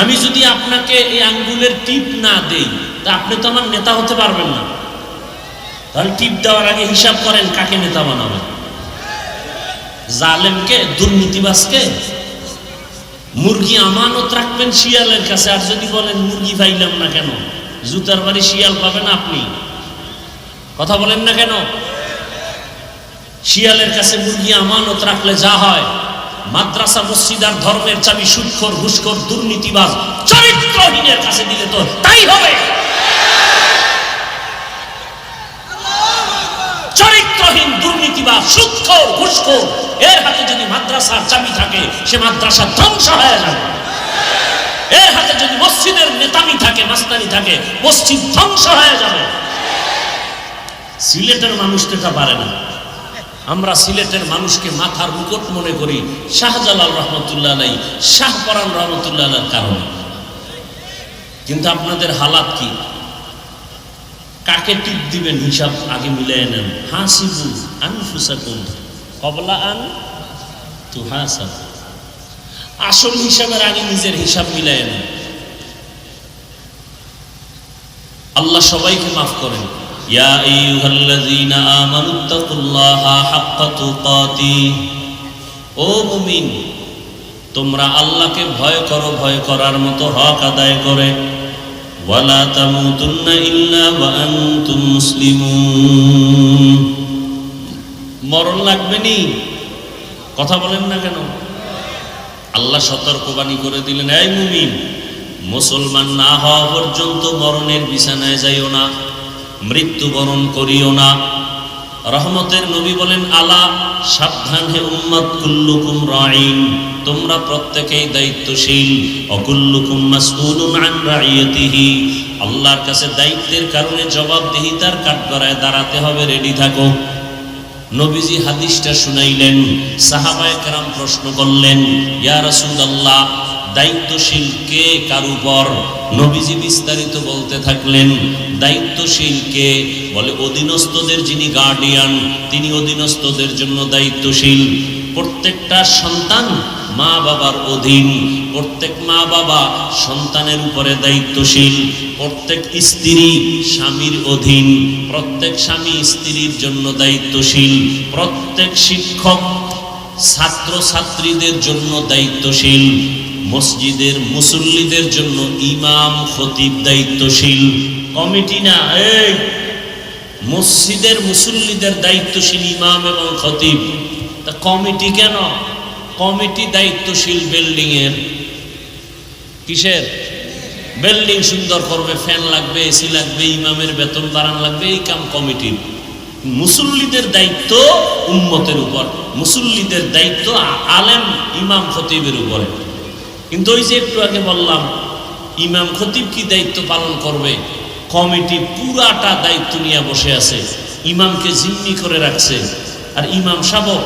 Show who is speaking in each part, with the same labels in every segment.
Speaker 1: আমি যদি আপনাকে এই আঙ্গুলের টিপ না দেই, তা আপনি তো আমার নেতা হতে পারবেন না। তাহলে টিপ দেওয়ার আগে হিসাব করেন কাকে নেতা বানাবেন। জালেমকে দুর্নীতিবাসকে মুরগি আমানত রাখবেন শিয়ালের কাছে, আর যদি বলেন, মুরগি পাইলাম না কেন? জুতার বাড়ি শিয়াল পাবেন আপনি। কথা বলেন না কেন? শিয়ালের কাছে মুরগি আমানত রাখলে যা হয় মাদ্রাসা মসজিদ আর ধর্মের চাবি সুৎখর, ঘুষখোর, দুর্নীতিবাজ, চরিত্রহীনের কাছে দিলে তো তাই হবে। চরিত্রহীন, দুর্নীতিবাজ এর হাতে যদি মাদ্রাসার চাবি থাকে, সে মাদ্রাসা ধ্বংস হয়ে যাবে। এর হাতে যদি মসজিদের নেতামি থাকে, মাস্তানি থাকে, মসজিদ ধ্বংস হয়ে যাবে। সিলেটের মানুষ তো পারে না। আমরা সিলেটের মানুষকে মাথার মুকুট মনে করি শাহজালাল রহমতুল্লাহ আলাই শাহপরান রহমতুল্লাহ আলার কারণে। কিন্তু আপনাদের হালাত কি? কাকে টিপ দিবেন হিসাব আগে মিলাই নেন? হাসিবু আনফুসাকুম, কবলা আন তু হাসাব। আসল হিসাবের আগে নিজের হিসাব মিলাই নেন। আল্লাহ সবাইকে মাফ করেন। ইয়া আইয়ুহাল্লাযীনা আমানুত্তাকুল্লাহা হাক্কা তুকাতি ও মুমিন, তোমরা আল্লাহকে ভয় করো, ভয় করার মতো হক আদায় করে। ওয়ালা তামুতুন্না ইল্লা ওয়া আনতুম মুসলিমুন। মরণ লাগবে নি? কথা বলেন না কেন? আল্লাহ সতর্কবাণী করে দিলেন, এই মুমিন, মুসলমান না হওয়া পর্যন্ত মরণের বিছানায় যাইও না। মৃত্যুবরণ করিও না। রহমতের নবী বলেন, আলা, সাবধান হে উম্মত, কুল্লুকুম রাইন তোমরা প্রত্যেকেই দায়িত্বশীল। অকুল্লুকুম মাসউলুন আন রাইয়াতিহি আল্লাহর কাছে দায়িত্বের কারণে জবাবদিহিতার কাঠগড়ায় দাঁড়াতে হবে, রেডি থাকো। নবীজি হাদিসটা শুনাইলেন, সাহাবায়ে কেরাম প্রশ্ন করলেন, ইয়া রাসূলুল্লাহ দায়িত্বশীল কে কার উপর নবীজি বিস্তারিত বলতে থাকলেন, দায়িত্বশীল কে? বলে, অধীনস্থদের যিনি গার্ডিয়ান তিনি অধীনস্থদের জন্য দায়িত্বশীল। প্রত্যেকটা সন্তান মা বাবার অধীন। প্রত্যেক মা বাবা সন্তানের উপরে দায়িত্বশীল। প্রত্যেক স্ত্রী স্বামীর অধীন। প্রত্যেক স্বামী স্ত্রীর জন্য দায়িত্বশীল। প্রত্যেক শিক্ষক ছাত্র ছাত্রীদের জন্য দায়িত্বশীল। মসজিদের মুসল্লিদের জন্য ইমাম, খতিব দায়িত্বশীল। কমিটি না, এই! মসজিদের মুসল্লিদের দায়িত্বশীল ইমাম এবং খতিব। তা কমিটি কেন? কমিটি দায়িত্বশীল বিল্ডিং এর কিসের? বিল্ডিং সুন্দর করবে, ফ্যান লাগবে, এসি লাগবে, ইমামের বেতন বাড়ান লাগবে, এই কাম কমিটির। মুসল্লিদের দায়িত্ব উম্মতের উপর, মুসল্লিদের দায়িত্ব আলেম, ইমাম, খতিবের উপরে। কিন্তু ওই যে একটু আগে বললাম, ইমাম খতিব কি দায়িত্ব পালন করবে? কমিটি পুরাটা দায়িত্ব নিয়ে বসে আছে, ইমামকে জিম্মি করে রাখছে, আর ইমাম সাবক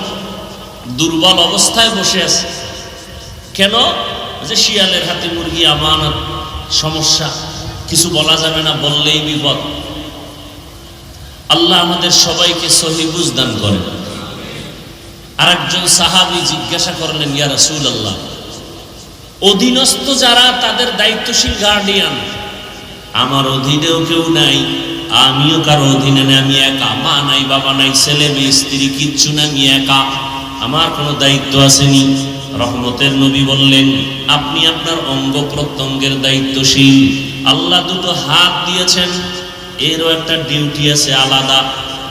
Speaker 1: দুর্বল অবস্থায় বসে আছে। কেন? যে শিয়ালের হাতে মুরগি আমানত, সমস্যা, কিছু বলা যাবে না, বললেই বিপদ। আল্লাহ আমাদের সবাইকে সহি বুঝদান করেন। আর একজন সাহাবি জিজ্ঞাসা করলেন, ইয়া রাসূল আল্লাহ অধীনস্থ যারা তাদের দায়িত্বশীল গার্ডিয়ান আমার অধীনেও কেউ নাই, আমিও কারও অধীনে নেই, আমি একা। মা নাই, বাবা নাই, ছেলে মেয়ে, স্ত্রী, কিচ্ছু না আমি একা। আমার কোনো দায়িত্ব আসেনি। রহমতের নবী বললেন, আপনি আপনার অঙ্গ প্রত্যঙ্গের দায়িত্বশীল। আল্লাহ দুটো হাত দিয়েছেন, এরও একটা ডিউটি আছে আলাদা।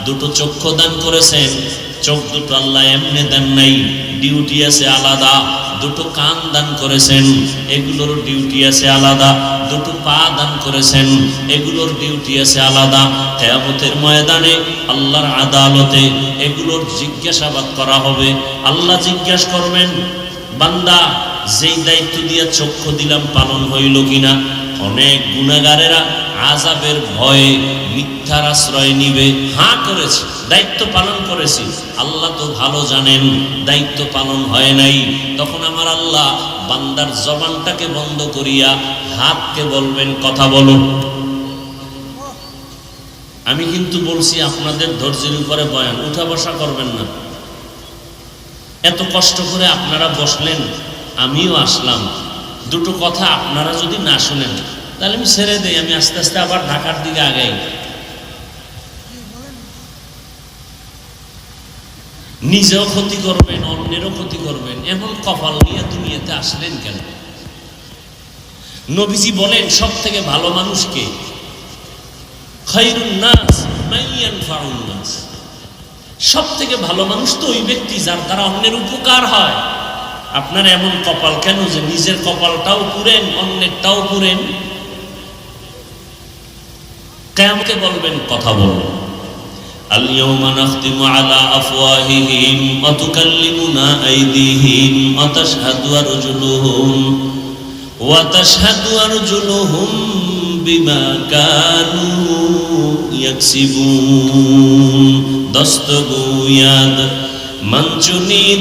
Speaker 1: দুটো চক্ষু দান করেছেন চোখ দুটো আল্লাহ এমনি দেন নাই। ডিউটি আছে আলাদা, দুটো কান দান করেছেন, এগুলোর ডিউটি আছে আলাদা, দুটো পা দান করেছেন, এগুলোর ডিউটি আছে আলাদা। কেয়ামতের ময়দানে আল্লাহর আদালতে এগুলোর জিজ্ঞাসাবাদ করা হবে। আল্লাহ জিজ্ঞাসা করবেন, বান্দা, যেই দায়িত্ব দিয়ে চক্ষু দিলাম পালন হইল কিনা? অনেক গুণাগারেরা আজাবের ভয়ে মিথ্যার আশ্রয় নিবে। হাঁ করেছি। দায়িত্ব পালন করেছি। আল্লাহ তো ভালো জানেন, দায়িত্ব পালন হয় নাই। তখন আমার আল্লাহ বান্দার জবানটাকে বন্ধ করিয়া হাতকে বলবেন, কথা বলো আমি কিন্তু বলছি, আপনাদের ধৈর্যের উপরে বয়ান, উঠা বসা করবেন না। এত কষ্ট করে আপনারা বসলেন, আমিও আসলাম। দুটো কথা আপনারা যদি না শুনেন, তাহলে আমি ছেড়ে দেই, আমি আস্তে আস্তে আবার ঢাকার দিকে আগাই। নিজেও ক্ষতি করবেন, অন্যেরও ক্ষতি করবেন। এমন কপাল নিয়ে দুনিয়াতে আসলেন কেন? নবীজি বলেন সব থেকে ভালো মানুষকে? সব থেকে ভালো মানুষ তো ওই ব্যক্তি যার দ্বারা অন্যের উপকার হয়। আপনার এমন কপাল কেন যে নিজের কপালটাও পুরেন, অন্যেরটাও পুরেন? কেমকে বলবেন, কথা বলবেন اليوم نختم على أفواههم وتكلمنا أيديهم وتشهد أرجلهم وتشهد أرجلهم بما كانوا يكسبون دستگوید منچونی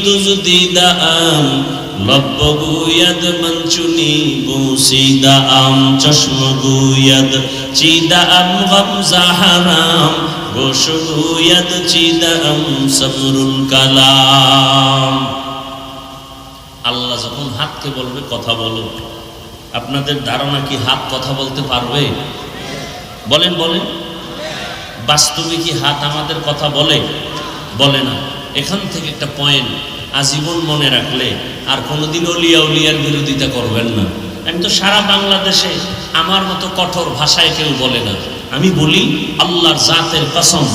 Speaker 1: دزدی دام لب گوید منچونی بوسی دام چشم گوید چی دام غمز حرام গোশ গুয়াদ চিদাম সবরুল কালাম আল্লাহ যখন হাতকে বলবে কথা বলো আপনাদের ধারণা কি হাত কথা বলতে পারবে বলেন বলেন বাস্তবে কি হাত আমাদের কথা বলে বলে না এখান থেকে একটা পয়েন্ট আজীবন মনে রাখলে আর কোনোদিন অলিয়া উলিয়ার বিরোধিতা করবেন না। আমি তো সারা বাংলাদেশে আমার মতো কঠোর ভাষায় কেউ বলে না। আমি বলি, আল্লাহর জাতের কসম,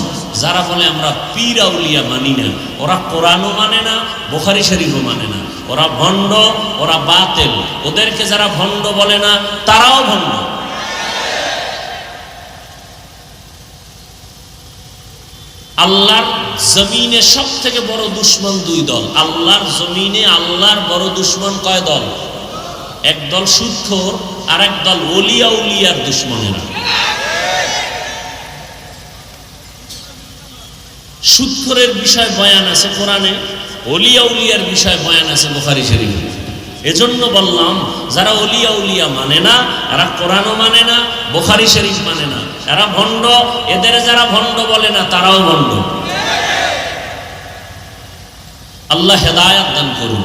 Speaker 1: যারা বলে আমরা পীর আউলিয়া মানি না, ওরা কোরআনও মানে না, বোখারি শরীফও মানে না। ওরা ভণ্ড, ওরা বাতেল। ওদেরকে যারা ভণ্ড বলে না, তারাও ভণ্ড। আল্লাহর জমিনে সব থেকে বড় দুশ্মন দুই দল। আল্লাহর জমিনে আল্লাহর বড় দুশ্মন কয় দল? এক দল সুৎখোর আর এক দল ওলিয়া উলিয়ার দুশ্মনেরা। সুৎখরের বিষয় বয়ান আছে কোরআনে, অলিয়া উলিয়ার বিষয় বয়ান আছে বোখারি শরীফে। এজন্য বললাম, যারা অলিয়া উলিয়া মানে না, এরা কোরআনও মানে না, বোখারি শরীফ মানে না। এরা ভণ্ড, এদের যারা ভণ্ড বলে না, তারাও ভণ্ড। আল্লাহ হেদায়াত দান করুন।